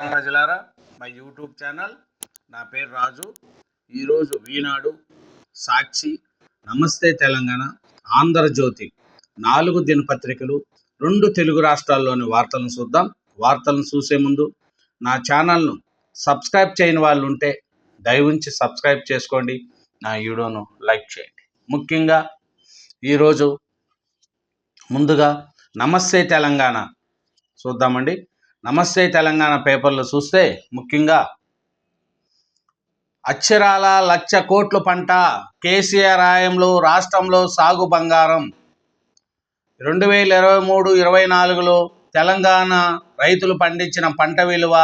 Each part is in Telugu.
ప్రజలారా మా యూట్యూబ్ ఛానల్ నా పేరు రాజు. ఈరోజు వీనాడు సాక్షి నమస్తే తెలంగాణ ఆంధ్రజ్యోతి. నాలుగు దినపత్రికలు రెండు తెలుగు రాష్ట్రాల్లోని వార్తలను చూద్దాం. వార్తలను చూసే ముందు నా ఛానల్ను సబ్స్క్రైబ్ చేయని వాళ్ళు ఉంటే దయవుంచి సబ్స్క్రైబ్ చేసుకోండి. నా వీడియోను లైక్ చేయండి. ముఖ్యంగా ఈరోజు ముందుగా నమస్తే తెలంగాణ చూద్దామండి. నమస్తే తెలంగాణ పేపర్లు చూస్తే ముఖ్యంగా అక్షరాల లక్ష కోట్ల పంట కేసీఆర్ ఆయంలో రాష్ట్రంలో సాగు బంగారం. రెండు వేల ఇరవై మూడు ఇరవై నాలుగులో తెలంగాణ రైతులు పండించిన పంట విలువ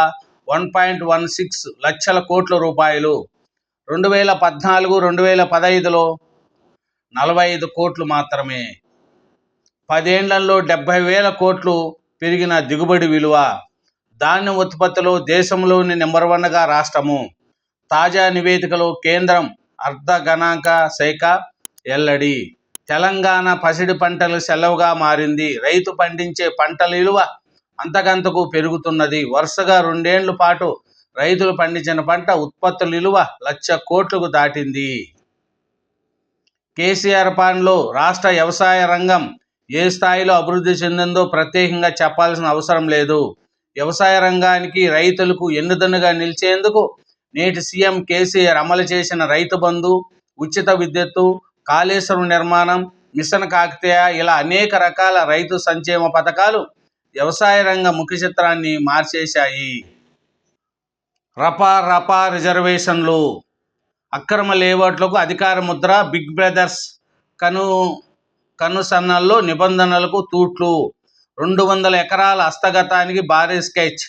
వన్ పాయింట్ వన్ సిక్స్ లక్షల కోట్ల రూపాయలు. రెండు వేల పద్నాలుగు రెండు వేల పదహైదులో నలభై ఐదు కోట్లు మాత్రమే. పదేళ్ళలో డెబ్భై వేల కోట్లు పెరిగిన దిగుబడి విలువ ధాన్యం ఉత్పత్తిలో దేశంలోని నెంబర్ వన్గా రాష్ట్రము. తాజా నివేదికలో కేంద్రం అర్ధ గణాంక శాఖ ఎల్లడి. తెలంగాణ పసిడి పంటలు సెలవుగా మారింది. రైతు పండించే పంటల విలువ అంతకంతకు పెరుగుతున్నది. వరుసగా రెండేళ్ళ పాటు రైతులు పండించిన పంట ఉత్పత్తుల విలువ లక్ష కోట్లకు దాటింది. కేసీఆర్ పాలనలో రాష్ట్ర వ్యవసాయ రంగం ఏ స్థాయిలో అభివృద్ధి చెందిందో ప్రత్యేకంగా చెప్పాల్సిన అవసరం లేదు. వ్యవసాయ రంగానికి రైతులకు ఎన్నుదన్నుగా నిలిచేందుకు నేటి సీఎం కేసీఆర్ అమలు చేసిన రైతు బంధు ఉచిత విద్యుత్తు కాళేశ్వరం నిర్మాణం మిషన్ కాకతీయ ఇలా అనేక రకాల రైతు సంక్షేమ పథకాలు వ్యవసాయ రంగ ముఖ్య చిత్రాన్ని మార్చేశాయి. రపా రపా రిజర్వేషన్లు. అక్రమ లేఅవుట్లకు అధికార ముద్ర బిగ్ బ్రదర్స్ కను కనుసన్నల్లో నిబంధనలకు తూట్లు. రెండు వందల ఎకరాల హస్తగతానికి భారీ స్కెచ్.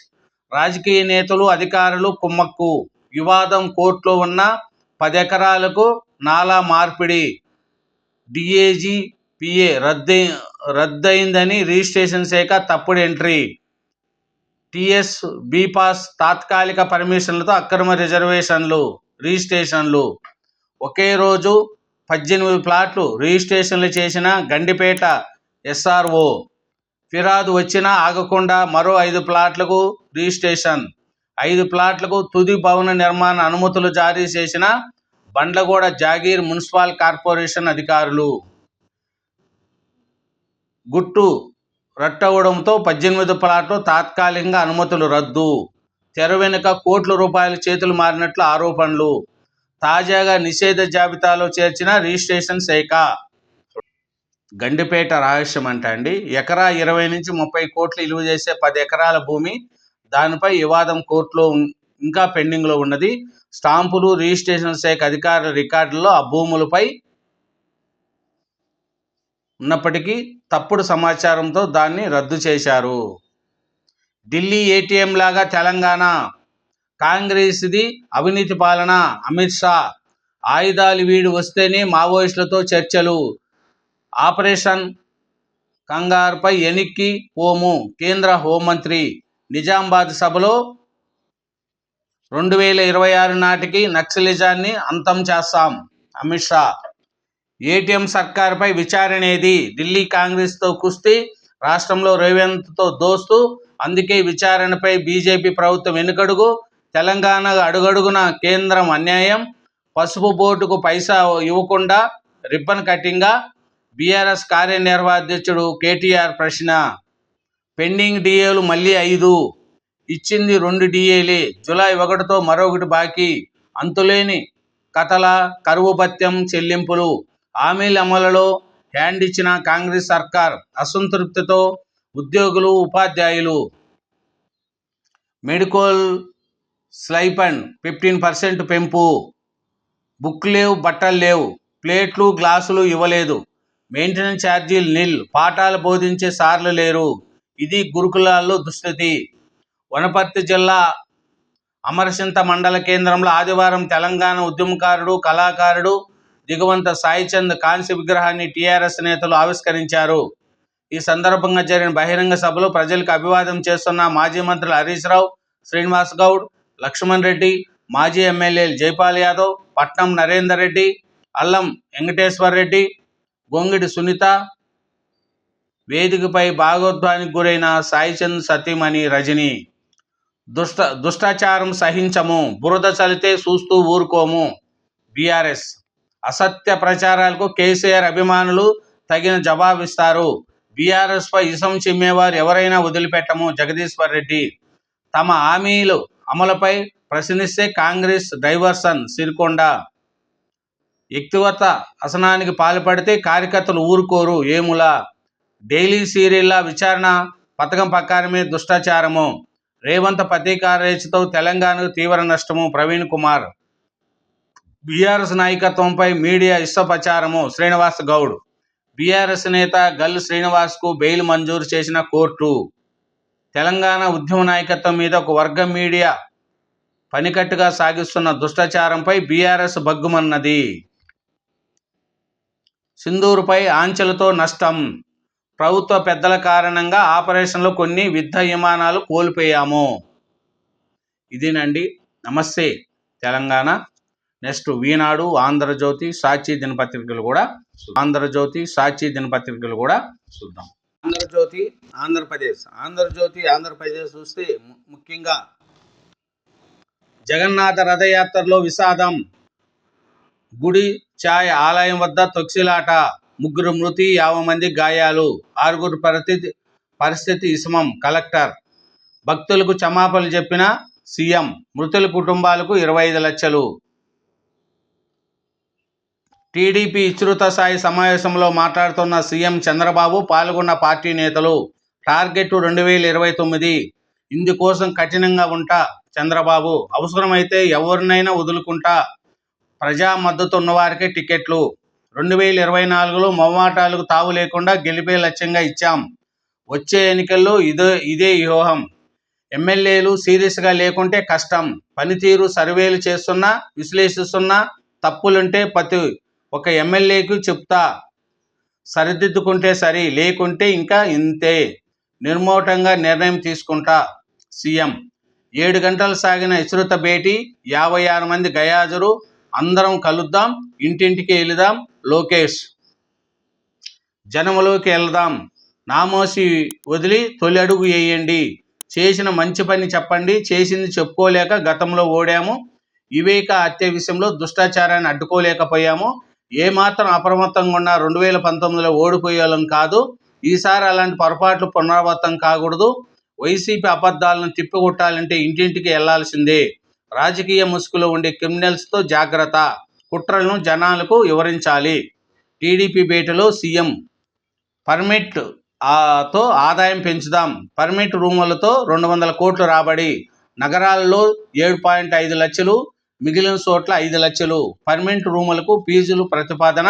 రాజకీయ నేతలు అధికారులు కుమ్మక్కు. వివాదం కోర్టులో ఉన్న పది ఎకరాలకు నాలా మార్పిడి. డిఏజీ పిఏ రద్దై రద్దయిందని రిజిస్ట్రేషన్ శాఖ తప్పుడు ఎంట్రీ. టిఎస్ బీపాస్ తాత్కాలిక పర్మిషన్లతో అక్రమ రిజర్వేషన్లు రిజిస్ట్రేషన్లు. ఒకే రోజు పద్దెనిమిది ప్లాట్లు రిజిస్ట్రేషన్లు చేసిన గండిపేట ఎస్ఆర్ఓ. ఫిరాదు వచ్చినా ఆగకుండా మరో ఐదు ప్లాట్లకు రిజిస్ట్రేషన్. ఐదు ప్లాట్లకు తుది భవన నిర్మాణ అనుమతులు జారీ చేసిన బండ్లగూడ జాగీర్ మున్సిపల్ కార్పొరేషన్ అధికారులు. గుట్టు రట్టవడంతో పద్దెనిమిది ప్లాట్లు తాత్కాలికంగా అనుమతులు రద్దు. తెర వెనుక కోట్ల రూపాయల చేతులు మారినట్లు ఆరోపణలు. తాజాగా నిషేధ జాబితాలో చేర్చిన రిజిస్ట్రేషన్ శాఖ. గండిపేట రహస్యం అంట అండి. ఎకరా ఇరవై నుంచి ముప్పై కోట్లు విలువ చేసే పది ఎకరాల భూమి దానిపై వివాదం కోర్టులో ఇంకా పెండింగ్లో ఉన్నది. స్టాంపులు రిజిస్ట్రేషన్ శాఖ అధికారుల రికార్డుల్లో ఆ భూములపై ఉన్నప్పటికీ తప్పుడు సమాచారంతో దాన్ని రద్దు చేశారు. ఢిల్లీ ఏటీఎం లాగా తెలంగాణ కాంగ్రెస్ది అవినీతి పాలన అమిత్ షా. ఆయుధాలు వీడి వస్తేనే మావోయిస్టులతో చర్చలు. ఆపరేషన్ కంగారుపై ఎనిక్కి పోము కేంద్ర హోంమంత్రి. నిజామాబాద్ సభలో రెండు వేల ఇరవై ఆరు నాటికి నక్సలిజాన్ని అంతం చేస్తాం అమిత్ షా. ఏటీఎం సర్కార్పై విచారణ ఏది ఢిల్లీ కాంగ్రెస్తో కుస్తీ రాష్ట్రంలో రేవంత్తో దోస్తు. అందుకే విచారణపై బీజేపీ ప్రభుత్వం వెనుకడుగు. తెలంగాణ అడుగడుగున కేంద్రం అన్యాయం. పసుపు బోర్డుకు పైసా ఇవ్వకుండా రిబ్బన్ కటింగా బీఆర్ఎస్ కార్యనిర్వాధ్యక్షుడు కేటీఆర్ ప్రశ్న. పెండింగ్ డిఏలు మళ్ళీ ఐదు. ఇచ్చింది రెండు డిఏలే. జులై ఒకటితో మరొకటి బాకీ. అంతులేని కథల కరువు భత్యం చెల్లింపులు. హామీల అమలులో హ్యాండ్ ఇచ్చిన కాంగ్రెస్ సర్కార్ అసంతృప్తితో ఉద్యోగులు ఉపాధ్యాయులు. మెడికల్ స్లైపండ్ ఫిఫ్టీన్ పర్సెంట్ పెంపు. బుక్ లేవు బట్టలు లేవు. ప్లేట్లు గ్లాసులు ఇవ్వలేదు. మెయింటెనెన్స్ ఛార్జీలు నిల్. పాఠాలు బోధించే సార్లు లేరు. ఇది గురుకులాల్లో దుస్థితి. వనపర్తి జిల్లా అమరసింత మండల కేంద్రంలో ఆదివారం తెలంగాణ ఉద్యమకారుడు కళాకారుడు దిగువంత సాయిచంద్ కాంస్య విగ్రహాన్ని టీఆర్ఎస్ నేతలు ఆవిష్కరించారు. ఈ సందర్భంగా జరిగిన బహిరంగ సభలో ప్రజలకు అభివాదం చేస్తున్న మాజీ మంత్రులు హరీష్ రావు శ్రీనివాస్ గౌడ్ లక్ష్మణ్ రెడ్డి మాజీ ఎమ్మెల్యేలు జైపాల్ యాదవ్ పట్నం నరేందర్ రెడ్డి అల్లం వెంకటేశ్వర్ రెడ్డి గొంగిడి సునీత వేదికపై భాగోద్వానికి గురైన సాయిచంద్ సతీమణి రజని. దుష్ట దుష్టాచారం సహించము బురద చలితే చూస్తూ ఊరుకోము. బీఆర్ఎస్. అసత్య ప్రచారాలకు కేసీఆర్ అభిమానులు తగిన జవాబిస్తారు. బీఆర్ఎస్పై ఇసం చిమ్మేవారు ఎవరైనా వదిలిపెట్టము జగదీశ్వర్ రెడ్డి. తమ హామీలు అమలుపై ప్రశ్నిస్తే కాంగ్రెస్ డైవర్సన్ సిరికొండ. వ్యక్తిగత అసనానికి పాల్పడితే కార్యకర్తలు ఊరుకోరు ఏములా? డైలీ సీరియల్లా విచారణ పథకం ప్రకారమే దుష్టాచారము రేవంత్ ప్రతీకారేచతో తెలంగాణకు తీవ్ర నష్టము ప్రవీణ్ కుమార్. బీఆర్ఎస్ నాయకత్వంపై మీడియా ఇష్టప్రచారము శ్రీనివాస్ గౌడ్. బీఆర్ఎస్ నేత గల్ శ్రీనివాస్కు బెయిల్ మంజూరు చేసిన కోర్టు. తెలంగాణ ఉద్యమ నాయకత్వం మీద ఒక వర్గం మీడియా పనికట్టుగా సాగిస్తున్న దుష్టాచారంపై బీఆర్ఎస్ బగ్గుమన్నది. సింధూరుపై ఆంచెలతో నష్టం. ప్రభుత్వ పెద్దల కారణంగా ఆపరేషన్లో కొన్ని యుద్ధ విమానాలు కోల్పోయాము. ఇదేనండి. నమస్తే. తెలంగాణ. నెక్స్ట్ వీనాడు ఆంధ్రజ్యోతి సాక్షి దినపత్రికలు కూడా. ఆంధ్రజ్యోతి సాక్షి దినపత్రికలు కూడా చూద్దాం. ఆంధ్రజ్యోతి ఆంధ్రప్రదేశ్. ఆంధ్రజ్యోతి ఆంధ్రప్రదేశ్ చూస్తే ము- ముఖ్యంగా జగన్నాథ రథయాత్రలో విషాదం గుడి ఛాయ్ ఆలయం వద్ద తొక్సిలాట ముగ్గురు మృతి యాభై మంది గాయాలు ఆరుగురు పరిస్థితి పరిస్థితి ఇసుమం కలెక్టర్ భక్తులకు క్షమాపణలు చెప్పిన సీఎం మృతుల కుటుంబాలకు ఇరవై ఐదు లక్షలు. టీడీపీ విస్తృత స్థాయి సమావేశంలో మాట్లాడుతున్న సీఎం చంద్రబాబు పాల్గొన్న పార్టీ నేతలు టార్గెట్ రెండు వేల ఇరవై తొమ్మిది. ఇందుకోసం కఠినంగా ఉంటా చంద్రబాబు. అవసరమైతే ఎవరినైనా వదులుకుంటా. ప్రజా మద్దతు ఉన్నవారికే టికెట్లు. రెండు వేల ఇరవై నాలుగులో మొమ్మాటాలకు తావు లేకుండా గెలిపే లక్ష్యంగా ఇచ్చాం. వచ్చే ఎన్నికల్లో ఇదే ఇదే వ్యూహం. ఎమ్మెల్యేలు సీరియస్గా లేకుంటే కష్టం. పనితీరు సర్వేలు చేస్తున్నా విశ్లేషిస్తున్నా తప్పులుంటే ప్రతి ఒక ఎమ్మెల్యేకు చెప్తా. సరిదిద్దుకుంటే సరి లేకుంటే ఇంకా ఇంతే. నిర్మోటంగా నిర్ణయం తీసుకుంటా సీఎం. ఏడు గంటలు సాగిన విస్తృత భేటీ యాభై ఆరు మంది గయాజరు అందరం కలుద్దాం ఇంటింటికి వెళదాం లోకేష్. జనములోకి వెళదాం. నామోసి వదిలి తొలి అడుగు వేయండి. చేసిన మంచి పని చెప్పండి చేసింది చెప్పుకోలేక గతంలో ఓడాము. వివేక హత్య విషయంలో దుష్టాచారాన్ని అడ్డుకోలేకపోయాము. ఏమాత్రం అప్రమత్తంగా ఉన్న రెండు వేల పంతొమ్మిదిలో ఓడిపోయేవాళ్ళం కాదు. ఈసారి అలాంటి పొరపాట్లు పునరావృతం కాకూడదు. వైసీపీ అబద్ధాలను తిప్పికొట్టాలంటే ఇంటింటికి వెళ్ళాల్సిందే. రాజకీయ ముసుగులో ఉండే క్రిమినల్స్తో జాగ్రత్త. కుట్రలను జనాలకు వివరించాలి. టీడీపీ భేటలో సీఎం పర్మిట్తో ఆదాయం పెంచుదాం. పర్మిట్ రూములతో రెండు వందల కోట్లు రాబడి. నగరాల్లో ఏడు పాయింట్ ఐదు లక్షలు. మిగిలిన చోట్ల ఐదు లక్షలు. పర్మనెంట్ రూములకు ఫీజులు ప్రతిపాదన.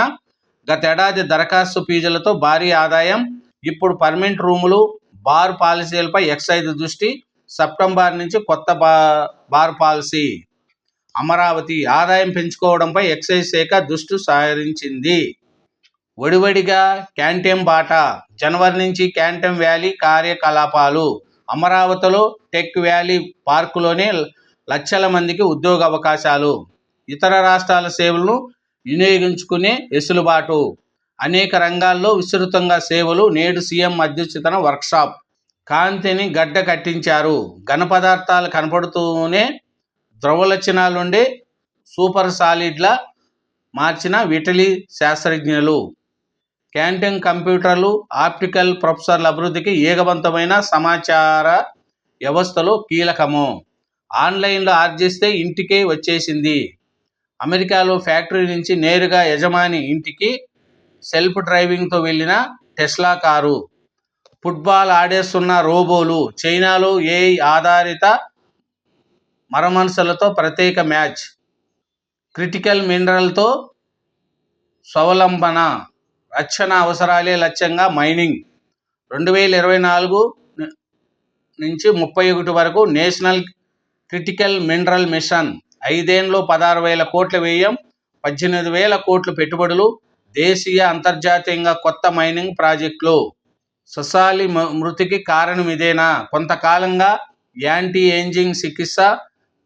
గతేడాది దరఖాస్తు ఫీజులతో భారీ ఆదాయం. ఇప్పుడు పర్మనెంట్ రూములు బార్ పాలసీలపై ఎక్సైజ్ దృష్టి. సెప్టెంబర్ నుంచి కొత్త బా బార్ పాలసీ. అమరావతి ఆదాయం పెంచుకోవడంపై ఎక్సైజ్ శాఖ దృష్టి సారించింది. ఒడివడిగా క్యాంటీన్ బాట. జనవరి నుంచి క్యాంటీన్ వ్యాలీ కార్యకలాపాలు. అమరావతిలో టెక్ వ్యాలీ పార్కులోనే లక్షల మందికి ఉద్యోగ అవకాశాలు. ఇతర రాష్ట్రాల సేవలను వినియోగించుకునే వెసులుబాటు. అనేక రంగాల్లో విస్తృతంగా సేవలు నేడు సీఎం అధ్యక్షతన వర్క్షాప్. కాంతిని గడ్డ కట్టించారు. ఘన పదార్థాలు కనపడుతూనే ద్రవ లక్షణాలుండే సూపర్ సాలిడ్ల మార్చిన విటలీ శాస్త్రజ్ఞులు. క్యాంటీన్ కంప్యూటర్లు ఆప్టికల్ ప్రొఫెసర్ల అభివృద్ధికి ఏకవంతమైన సమాచార వ్యవస్థలు కీలకము. ఆన్లైన్లో ఆర్జిస్తే ఇంటికే వచ్చేసింది. అమెరికాలో ఫ్యాక్టరీ నుంచి నేరుగా యజమాని ఇంటికి సెల్ఫ్ డ్రైవింగ్తో వెళ్ళిన టెస్లా కారు. ఫుట్బాల్ ఆడేస్తున్న రోబోలు చైనాలో ఏఐ ఆధారిత మరమనసులతో ప్రత్యేక మ్యాచ్. క్రిటికల్ మినరల్తో స్వలంబన రక్షణ అవసరాలే లక్ష్యంగా మైనింగ్. రెండు వేల ఇరవై నాలుగు నుంచి ముప్పై ఒకటి వరకు నేషనల్ క్రిటికల్ మినరల్ మిషన్ ఐదేండ్లు పదహారు వేల కోట్ల వ్యయం పద్దెనిమిది వేల కోట్ల పెట్టుబడులు దేశీయ అంతర్జాతీయంగా కొత్త మైనింగ్ ప్రాజెక్టులు. ససాలి మ- మృతికి కారణం ఇదేనా? కొంతకాలంగా యాంటీ ఏంజింగ్ చికిత్స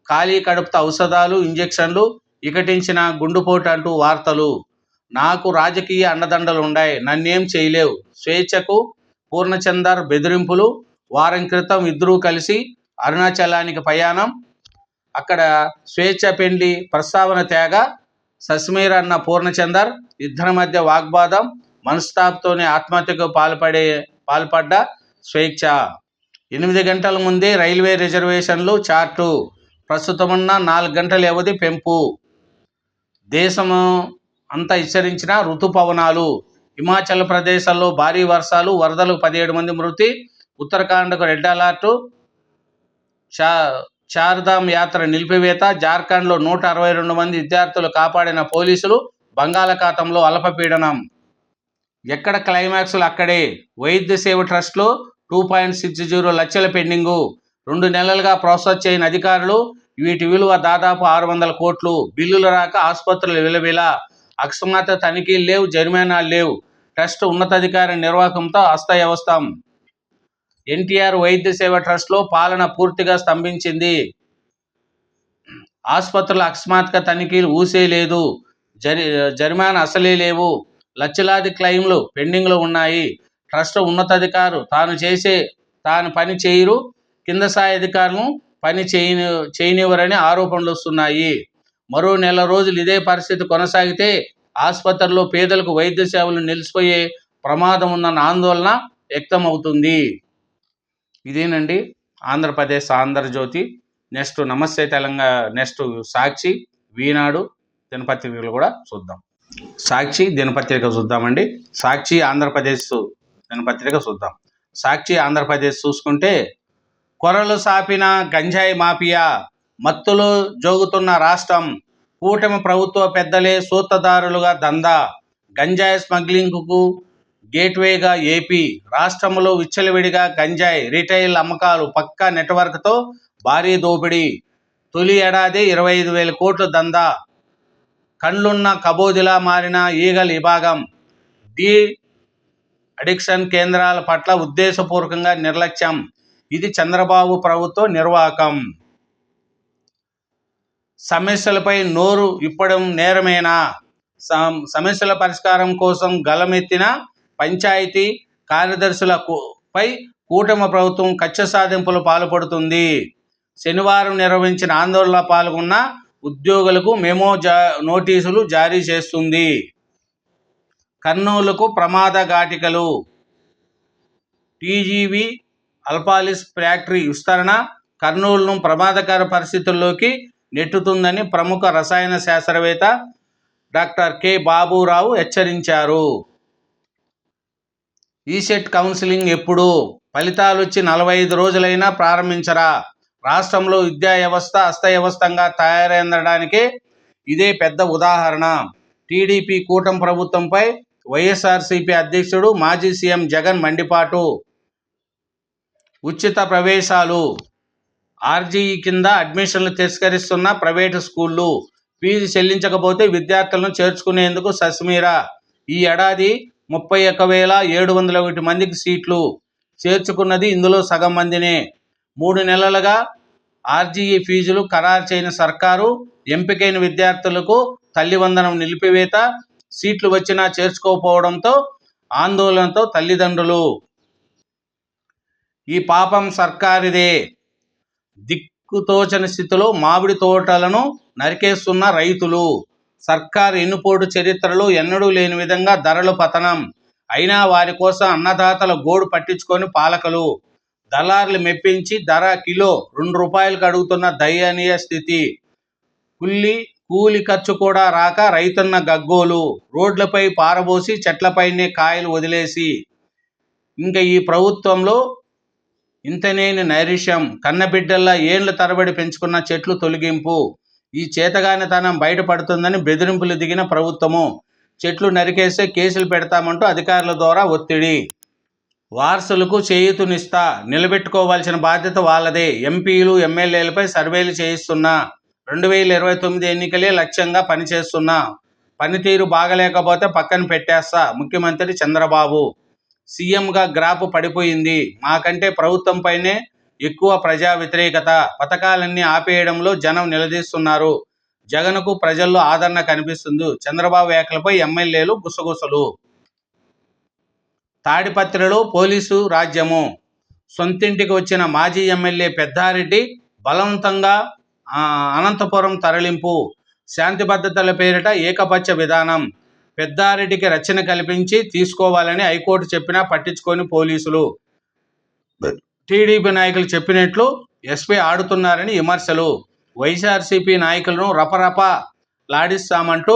ఖాళీ కడుపుత ఔషధాలు ఇంజెక్షన్లు ఇకటించిన గుండుపోటు అంటూ వార్తలు. నాకు రాజకీయ అండదండలు ఉన్నాయి నన్నేం చేయలేవు. స్వేచ్ఛకు పూర్ణచందర్ బెదిరింపులు వారం క్రితం ఇద్దరూ కలిసి అరుణాచలానికి ప్రయాణం. అక్కడ స్వేచ్ఛ పెండ్లి ప్రస్తావన తేగ సస్మీర్ అన్న పూర్ణచందర్ ఇద్దరి మధ్య వాగ్వాదం మనస్తాప్తోనే ఆత్మహత్యకు పాల్పడే పాల్పడ్డ స్వేచ్ఛ. ఎనిమిది గంటల ముందే రైల్వే రిజర్వేషన్లు చార్టు. ప్రస్తుతమున్న నాలుగు గంటల వ్యవధి పెంపు. దేశము అంతా హెచ్చరించిన ఋతుపవనాలు. హిమాచల్ ప్రదేశాల్లో భారీ వర్షాలు వరదలు పదిహేడు మంది మృతి. ఉత్తరాఖండ్కు రెడ్ అలర్టు. చార్ధామ్ యాత్ర నిలిపివేత. జార్ఖండ్లో నూట అరవై రెండు మంది విద్యార్థులు కాపాడిన పోలీసులు బంగాళాఖాతంలో అల్పపీడనం. ఎక్కడ క్లైమాక్స్లు? అక్కడే. వైద్య సేవ ట్రస్ట్లో టూ పాయింట్ సిక్స్ జీరో లక్షల పెండింగు. రెండు నెలలుగా ప్రాసెస్ చేయని అధికారులు వీటి విలువ దాదాపు ఆరు వందల కోట్లు. బిల్లులు రాక ఆసుపత్రులు విలవిల. అకస్మాత్ తనిఖీలు లేవు జరిమానాలు లేవు. ట్రస్ట్ ఉన్నతాధికారి నిర్వాహకంతో అస్తవ్యవస్థం ఎన్టీఆర్ వైద్య సేవ ట్రస్ట్లో పాలన పూర్తిగా స్తంభించింది. ఆసుపత్రుల అకస్మాత్తుగా తనిఖీలు ఊసే లేదు. జరి జరిమానా అసలే లేవు. లక్షలాది క్లెయిమ్లు పెండింగ్లో ఉన్నాయి. ట్రస్ట్ ఉన్నతాధికారు తాను చేసే తాను పని చేయరు. కింద స్థాయి అధికారులను పని చేయని చేయనివ్వరని ఆరోపణలు వస్తున్నాయి. మరో నెల రోజులు ఇదే పరిస్థితి కొనసాగితే ఆసుపత్రిలో పేదలకు వైద్య సేవలు నిలిచిపోయే ప్రమాదం ఉందన్న ఆందోళన వ్యక్తమవుతుంది. ఇదేనండి ఆంధ్రప్రదేశ్ ఆంధ్రజ్యోతి నెక్స్ట్ నమస్తే తెలంగాణ నెక్స్ట్ సాక్షి ఈనాడు దినపత్రికలు కూడా చూద్దాం. సాక్షి దినపత్రిక చూద్దామండి. సాక్షి ఆంధ్రప్రదేశ్ దినపత్రిక చూద్దాం. సాక్షి ఆంధ్రప్రదేశ్ చూసుకుంటే కొరలు సాపిన గంజాయి మాఫియా మత్తులు జోగుతున్న రాష్ట్రం కూటమి ప్రభుత్వ పెద్దలే సూత్రధారులుగా దందా గంజాయి స్మగ్లింగ్కు గేట్వేగా ఏపీ రాష్ట్రంలో విచ్చలవిడిగా గంజాయి రిటైల్ అమ్మకాలు పక్కా నెట్వర్క్తో భారీ దోపిడీ. తొలి ఏడాది ఇరవై ఐదు వేల కోట్ల దందా. కండ్లున్న కబోదిలా మారిన ఈగల్ విభాగం డి అడిక్షన్ కేంద్రాల పట్ల ఉద్దేశపూర్వకంగా నిర్లక్ష్యం. ఇది చంద్రబాబు ప్రభుత్వ నిర్వాహకం సమస్యలపై నోరు ఇప్పడం నేరమేనా? సమస్యల పరిష్కారం కోసం గలమెత్తిన పంచాయతీ కార్యదర్శులపై కూటమి ప్రభుత్వం కక్ష సాధింపులు పాల్పడుతుంది. శనివారం నిర్వహించిన ఆందోళనలో పాల్గొన్న ఉద్యోగులకు మెమో జా నోటీసులు జారీ చేస్తుంది. కర్నూలుకు ప్రమాద ఘాటికలు. టీజీవి అల్పాలిస్ ఫ్యాక్టరీ విస్తరణ కర్నూలును ప్రమాదకర పరిస్థితుల్లోకి నెట్టుతుందని ప్రముఖ రసాయన శాస్త్రవేత్త డాక్టర్ కె. బాబురావు హెచ్చరించారు. ఈసెట్ కౌన్సిలింగ్ ఎప్పుడు? ఫలితాలు వచ్చి నలభై ఐదు రోజులైనా ప్రారంభించరా? రాష్ట్రంలో విద్యా వ్యవస్థ అస్తవ్యవస్థంగా తయారైందడానికి ఇదే పెద్ద ఉదాహరణ. టీడీపీ కూటమి ప్రభుత్వంపై వైఎస్ఆర్సీపీ అధ్యక్షుడు మాజీ సీఎం జగన్ మండిపాటు. ఉచిత ప్రవేశాలు. ఆర్జీఈ కింద అడ్మిషన్లు తిరస్కరిస్తున్న ప్రైవేటు స్కూళ్ళు. ఫీజు చెల్లించకపోతే విద్యార్థులను చేర్చుకునేందుకు సస్మీరా. ఈ ఏడాది ముప్పై ఒక్క వేల ఏడు వందల ఒకటి మందికి సీట్లు చేర్చుకున్నది ఇందులో సగం మందినే. మూడు నెలలుగా ఆర్జీఈ ఫీజులు ఖరారు చేయని సర్కారు ఎంపికైన విద్యార్థులకు తల్లివందనం నిలిపివేత సీట్లు వచ్చినా చేర్చుకోకపోవడంతో ఆందోళనతో తల్లిదండ్రులు. ఈ పాపం సర్కారిదే. దిక్కుతోచని స్థితిలో మామిడి తోటలను నరికేస్తున్న రైతులు. సర్కారు ఎన్నుపోటు చరిత్రలో ఎన్నడూ లేని విధంగా ధరలు పతనం. అయినా వారి కోసం అన్నదాతల గోడు పట్టించుకొని పాలకులు దళారులు మెప్పించి ధర కిలో రెండు రూపాయలకు అడుగుతున్న దయనీయ స్థితి. కుల్లి కూలి ఖర్చు కూడా రాక రైతున్న గగ్గోలు. రోడ్లపై పారబోసి చెట్లపైనే కాయలు వదిలేసి. ఇంకా ఈ ప్రభుత్వంలో ఇంతనేని నైరుష్యం. కన్నబిడ్డల్లా ఏండ్ల తరబడి పెంచుకున్న చెట్లు తొలగింపు. ఈ చేతగానితనం బయటపడుతుందని బెదిరింపులు దిగిన ప్రభుత్వము. చెట్లు నరికేస్తే కేసులు పెడతామంటూ అధికారుల ద్వారా ఒత్తిడి. వారసులకు చేయూతునిస్తా. నిలబెట్టుకోవాల్సిన బాధ్యత వాళ్ళదే. ఎంపీలు ఎమ్మెల్యేలపై సర్వేలు చేయిస్తున్నా రెండు వేల ఇరవై తొమ్మిది ఎన్నికలే లక్ష్యంగా పనిచేస్తున్నా. పనితీరు బాగలేకపోతే పక్కన పెట్టేస్తా. ముఖ్యమంత్రి చంద్రబాబు. సీఎంగా గ్రాఫ్ పడిపోయింది. మాకంటే ప్రభుత్వంపైనే ఎక్కువ ప్రజా వ్యతిరేకత పథకాలన్నీ ఆపేయడంలో జనం నిలదీస్తున్నారు. జగన్కు ప్రజల్లో ఆదరణ కనిపిస్తుంది. చంద్రబాబు వ్యాఖ్యలపై ఎమ్మెల్యేలు గుసగుసలు. తాడిపత్రిలో పోలీసు రాజ్యము. సొంతింటికి వచ్చిన మాజీ ఎమ్మెల్యే పెద్దారెడ్డి బలవంతంగా అనంతపురం తరలింపు. శాంతి భద్రతల పేరిట ఏకపక్ష విధానం. పెద్దారెడ్డికి రక్షణ కల్పించి తీసుకోవాలని హైకోర్టు చెప్పినా పట్టించుకొని పోలీసులు. టీడీపీ నాయకులు చెప్పినట్లు ఎస్పీ ఆడుతున్నారని విమర్శలు. వైఎస్ఆర్సీపీ నాయకులను రపరప లాడిస్తామంటూ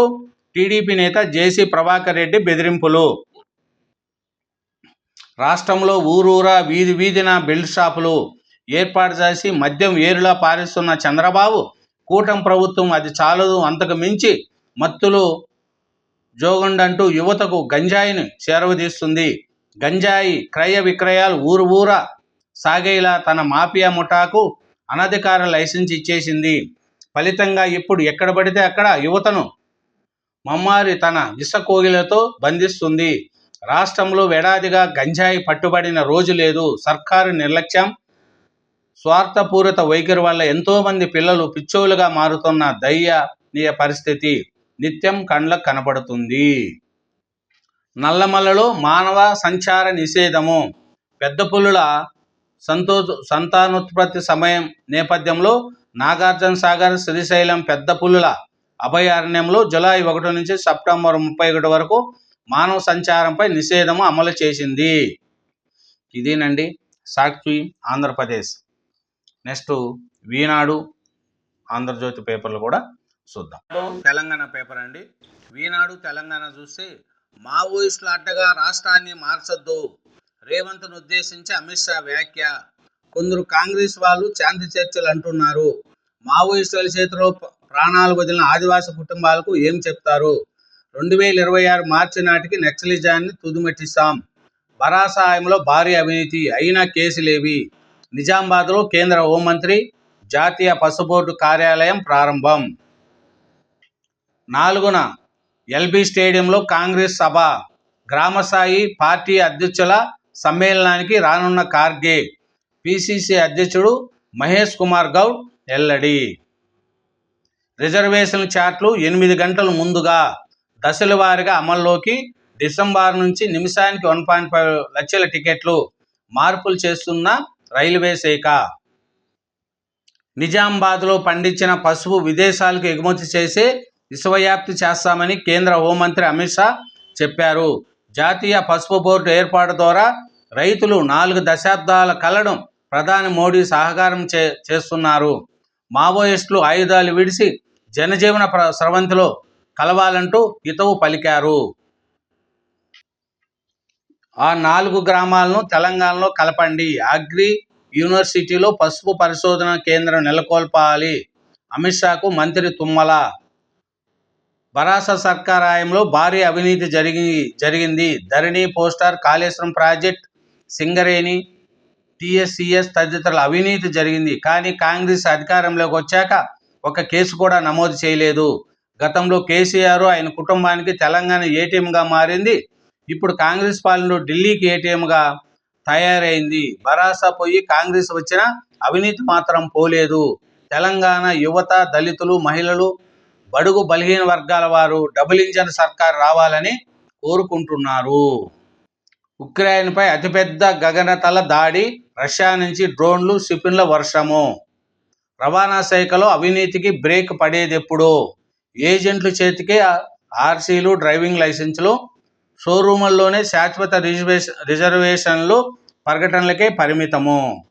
టీడీపీ నేత జేసీ ప్రభాకర్ రెడ్డి బెదిరింపులు. రాష్ట్రంలో ఊరూరా వీధి వీధిన బెల్ట్ షాపులు ఏర్పాటు చేసి మద్యం ఏరులా పారిస్తున్న చంద్రబాబు కూటమి ప్రభుత్వం అది చాలదు అంతకు మించి మత్తులు జోగుండంటూ యువతకు గంజాయిని చేరవదీస్తుంది. గంజాయి క్రయ విక్రయాలు ఊరు ఊరా సాగేలా తన మాఫియా ముఠాకు అనధికార లైసెన్స్ ఇచ్చేసింది. ఫలితంగా ఇప్పుడు ఎక్కడ పడితే అక్కడ యువతను మమ్మారి తన విషకోగిలతో బంధిస్తుంది. రాష్ట్రంలో వేడాదిగా గంజాయి పట్టుబడిన రోజు లేదు. సర్కారు నిర్లక్ష్యం. స్వార్థపూరిత వైఖరి వల్ల ఎంతోమంది పిల్లలు పిచ్చోలుగా మారుతున్న దయ్యనీయ పరిస్థితి నిత్యం కండ్లకు కనబడుతుంది నల్లమలలో మానవ సంచార నిషేధము. పెద్ద పులుల సంతో సంతానోత్పత్తి సమయం నేపథ్యంలో నాగార్జున సాగర్ శ్రీశైలం పెద్ద పులుల అభయారణ్యంలో జులై ఒకటి నుంచి సెప్టెంబర్ ముప్పై ఒకటి వరకు మానవ సంచారంపై నిషేధము అమలు చేసింది. ఇదేనండి సాక్షి ఆంధ్రప్రదేశ్. నెక్స్ట్ వీనాడు ఆంధ్రజ్యోతి పేపర్లు కూడా చూద్దాం. తెలంగాణ పేపర్ అండి. వీనాడు తెలంగాణ చూస్తే మావోయిస్టుల అడ్డగా రాష్ట్రాన్ని మార్చొద్దు. రేవంత్ను ఉద్దేశించి అమిత్ షా వ్యాఖ్య. కొందరు కాంగ్రెస్ వాళ్ళు శాంతి చర్చలు అంటున్నారు. మావోయిస్టుల చేతిలో ప్రాణాలు వదిలిన ఆదివాసీ కుటుంబాలకు ఏం చెప్తారు? రెండు వేల ఇరవై ఆరు మార్చి నాటికి నక్సలిజాన్ని తుదిమెట్టిస్తాం బరాసాయంలో భారీ అవినీతి అయినా కేసులేవి. నిజామాబాద్లో కేంద్ర హోంమంత్రి జాతీయ పసుబోర్డు కార్యాలయం ప్రారంభం. నాలుగున ఎల్బీ స్టేడియంలో కాంగ్రెస్ సభ. గ్రామస్థాయి పార్టీ అధ్యక్షుల సమ్మేళనానికి రానున్న కార్గే పిసిసి అధ్యక్షుడు మహేష్ కుమార్ గౌడ్ ఎల్లడి. రిజర్వేషన్ చార్ట్లు ఎనిమిది గంటల ముందుగా దశల వారీగా అమల్లోకి డిసెంబర్ నుంచి నిమిషానికి వన్ పాయింట్ ఫైవ్ లక్షల టికెట్లు మార్పులు చేస్తున్న రైల్వే శాఖ. నిజామాబాద్లో పండించిన పసుపు విదేశాలకు ఎగుమతి చేసే విశ్వవ్యాప్తి చేస్తామని కేంద్ర హోంమంత్రి అమిత్ షా చెప్పారు. జాతీయ పసుపు బోర్డు ఏర్పాటు ద్వారా రైతులు నాలుగు దశాబ్దాల కలను ప్రధాని మోడీ సహకారం చే చేస్తున్నారు. మావోయిస్టులు ఆయుధాలు విడిచి జనజీవన ప్ర స్రవంతిలో కలవాలంటూ హితవు పలికారు. ఆ నాలుగు గ్రామాలను తెలంగాణలో కలపండి. అగ్రి యూనివర్సిటీలో పసుపు పరిశోధన కేంద్రం నెలకొల్పాలి. అమిత్ షాకు మంత్రి తుమ్మల. బరాస సర్కార్ హయాంలో భారీ అవినీతి జరిగి జరిగింది. Dharani portal Kaleshwaram project Singareni TSCS తదితరుల అవినీతి జరిగింది. కానీ కాంగ్రెస్ అధికారంలోకి వచ్చాక ఒక కేసు కూడా నమోదు చేయలేదు. గతంలో కేసీఆర్ ఆయన కుటుంబానికి తెలంగాణ ఏటీఎంగా మారింది. ఇప్పుడు కాంగ్రెస్ పాలనలో ఢిల్లీకి ఏటీఎంగా తయారైంది. భరాసా పోయి కాంగ్రెస్ వచ్చిన అవినీతి మాత్రం పోలేదు. తెలంగాణ యువత దళితులు మహిళలు బడుగు బలహీన వర్గాల వారు డబుల్ ఇంజన్ సర్కార్ రావాలని కోరుకుంటున్నారు. ఉక్రెయిన్పై అతిపెద్ద గగనతల దాడి రష్యా నుంచి డ్రోన్లు షిపిన్ల వర్షము. రవాణా శాఖలో అవినీతికి బ్రేక్ పడేది ఎప్పుడు ఏజెంట్ల చేతికి ఆర్సీలు డ్రైవింగ్ లైసెన్సులు షోరూముల్లోనే శాశ్వత రిజర్వేషన్ రిజర్వేషన్లు ప్రకటనలకే పరిమితము.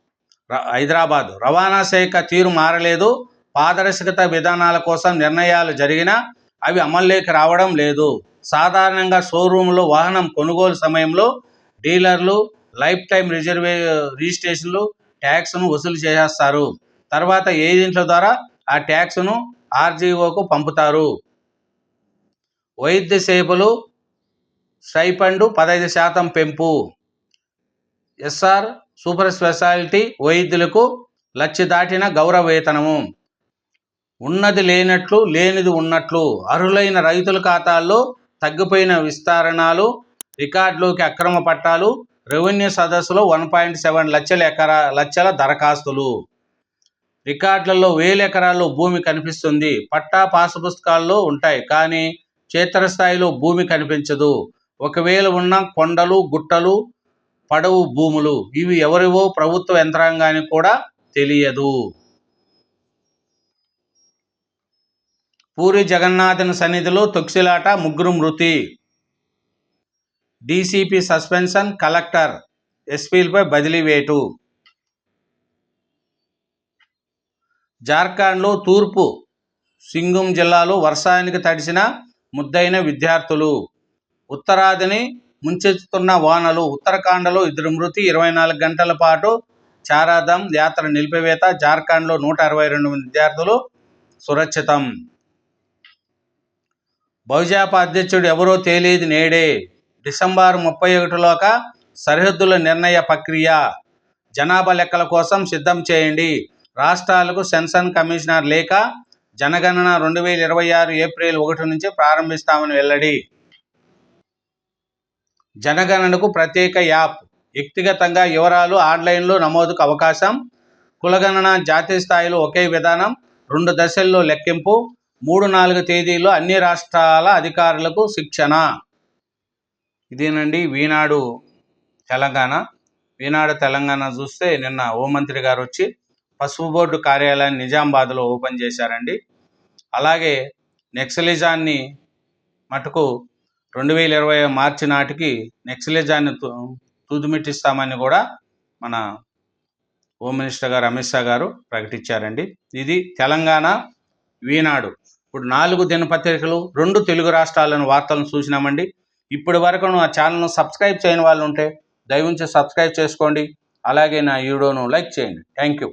హైదరాబాద్. రవాణా శాఖ తీరు మారలేదు. పారదర్శకత విధానాల కోసం నిర్ణయాలు జరిగినా అవి అమల్లోకి రావడం లేదు. సాధారణంగా షోరూంలో వాహనం కొనుగోలు సమయంలో డీలర్లు లైఫ్ టైం రిజర్వే రిజిస్ట్రేషన్లు ట్యాక్స్ను వసూలు చేసేస్తారు. తర్వాత ఏజెంట్ల ద్వారా ఆ ట్యాక్స్ను ఆర్జీఓకు పంపుతారు. వైద్య సేవలు స్టైపండు పదహైదు శాతం పెంపు. ఎస్ఆర్ సూపర్ స్పెషాలిటీ వైద్యులకు లక్ష దాటిన గౌరవ వేతనము. ఉన్నది లేనట్లు లేనిది ఉన్నట్లు. అర్హులైన రైతుల ఖాతాల్లో తగ్గిపోయిన విస్తరణలు రికార్డులోకి అక్రమ పట్టాలు రెవెన్యూ సదస్సులో వన్ పాయింట్ సెవెన్ లక్షల ఎకరా లక్షల దరఖాస్తులు. రికార్డులలో వేల ఎకరాల్లో భూమి కనిపిస్తుంది. పట్టా పాసు పుస్తకాల్లో ఉంటాయి కానీ క్షేత్రస్థాయిలో భూమి కనిపించదు. ఒకవేళ ఉన్న కొండలు గుట్టలు పడవు భూములు ఇవి ఎవరివో ప్రభుత్వ యంత్రాంగానికి కూడా తెలియదు. పూరి జగన్నాథన్ సన్నిధిలో తొక్సిలాట ముగ్గురు మృతి. డీసీపీ సస్పెన్షన్ కలెక్టర్ ఎస్పీలపై బదిలీ వేటు. జార్ఖండ్లో తూర్పు సింగుం జిల్లాలో వర్షానికి తడిసిన ముద్దైన విద్యార్థులు. ఉత్తరాదిని ముంచెత్తుతున్న వానలు. ఉత్తరాఖండ్లో ఇద్దరు మృతి ఇరవై నాలుగు గంటల పాటు చారాధం యాత్ర నిలిపివేత. జార్ఖండ్లో నూట అరవై రెండు మంది విద్యార్థులు సురక్షితం. బహుజాప అధ్యక్షుడు ఎవరో తేలేది నేడే. డిసెంబర్ ముప్పై ఒకటిలోక సరిహద్దుల నిర్ణయ ప్రక్రియ. జనాభా లెక్కల కోసం సిద్ధం చేయండి. రాష్ట్రాలకు సెన్సన్ కమిషనర్ లేక జనగణన రెండు వేల ఇరవై ఆరు ఏప్రిల్ ఒకటి నుంచి ప్రారంభిస్తామని వెల్లడి. జనగణనకు ప్రత్యేక యాప్. వ్యక్తిగతంగా వివరాలు ఆన్లైన్లో నమోదుకు అవకాశం. కులగణన జాతీయ స్థాయిలో ఒకే విధానం. రెండు దశల్లో లెక్కింపు. మూడు నాలుగు తేదీల్లో అన్ని రాష్ట్రాల అధికారులకు శిక్షణ. ఇదేనండి వీనాడు తెలంగాణ. వీనాడు తెలంగాణ చూస్తే నిన్న హోంమంత్రి గారు వచ్చి పసుపు బోర్డు కార్యాలయాన్ని నిజామాబాద్లో ఓపెన్ చేశారండి. అలాగే నెక్సలిజాన్ని మటుకు రెండు వేల ఇరవై మార్చి నాటికి నెక్సలిజాన్ని తు తుదిమిట్టిస్తామని కూడా మన హోమ్ మినిస్టర్ గారు అమిత్ షా గారు ప్రకటించారండి. ఇది తెలంగాణ వీనాడు. ఇప్పుడు నాలుగు దినపత్రికలు రెండు తెలుగు రాష్ట్రాలను వార్తలను చూసినామండి. ఇప్పటి వరకు నా ఛానల్ను సబ్స్క్రైబ్ చేయని వాళ్ళు ఉంటే దయవుంచి సబ్స్క్రైబ్ చేసుకోండి. అలాగే నా వీడియోను లైక్ చేయండి. Thank you.